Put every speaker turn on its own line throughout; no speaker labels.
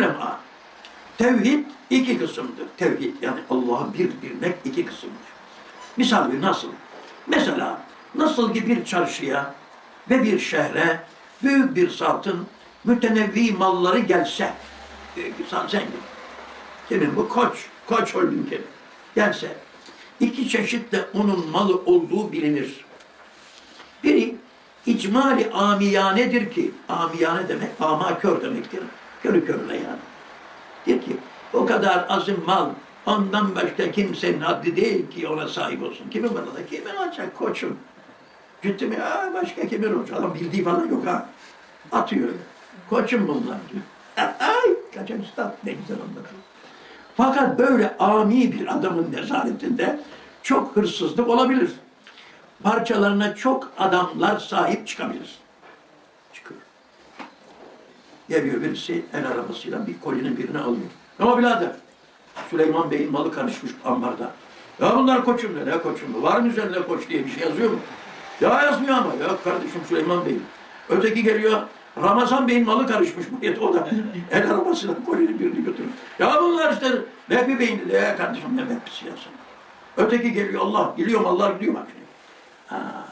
Lem'a. Tevhid iki kısımdır. Tevhid yani Allah'ı bir bilmek iki kısımdır. Misal bir nasıl? Mesela nasıl ki bir çarşıya ve bir şehre büyük bir satın mütenevvi malları gelse, sat zengin. Kimin bu? Koç. Koç Holding'in. Gelse, iki çeşit de onun malı olduğu bilinir. Biri icmali amiyanedir ki, amiyane demek, ama kör demektir. Körü körüne yani. Diyor ki, o kadar azim mal, ondan başka kimsenin haddi değil ki ona sahip olsun. Kimin bana da, kimin olacak koçum? Gitti mi, Aa, başka kimin olacak? Adam bildiği falan yok ha. Atıyor. Koçum bunlar diyor. Ay, kaçan üstad ne güzel anlatıyor. Fakat böyle ami bir adamın nezaretinde çok hırsızlık olabilir. Parçalarına çok adamlar sahip çıkabilir. Geliyor birisi el arabasıyla bir kolinin birini alıyor. Ama birader Süleyman Bey'in malı karışmış ambarda. Ya bunlar koçum ne, ne koçum bu? Var mı üzerinde koç diye bir şey yazıyor mu? Ya yazmıyor ama. Yok kardeşim Süleyman Bey'in. Öteki geliyor Ramazan Bey'in malı karışmış buraya. O da el arabasıyla kolinin birini götürüyor. Ya bunlar işte Vehbi Bey'in dedi. Ya kardeşim ne Vehbi'si yazsın. Öteki geliyor Allah biliyor mallar gidiyor bak. Ha.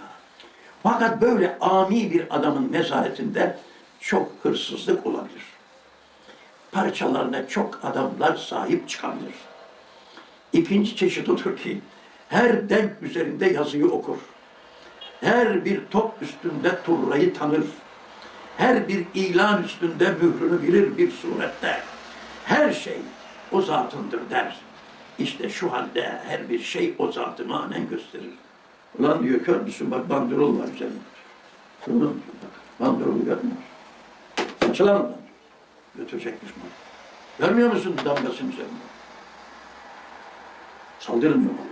Fakat böyle ami bir adamın nezaretinde çok hırsızlık olabilir. Parçalarına çok adamlar sahip çıkabilir. İkinci çeşit odur ki her denk üzerinde yazıyı okur. Her bir top üstünde turrayı tanır. Her bir ilan üstünde mührünü bilir bir surette. Her şey o zatındır der. İşte şu halde her bir şey o zatı manen gösterir. Ulan diyor kör müsün bak bandrol var üzerinde. Şunu diyor bak bandrolü görmüyor oradan diyor. Götürecekmiş bunu. Görmüyor musun damgasının üzerinde? Saldırmıyor mu?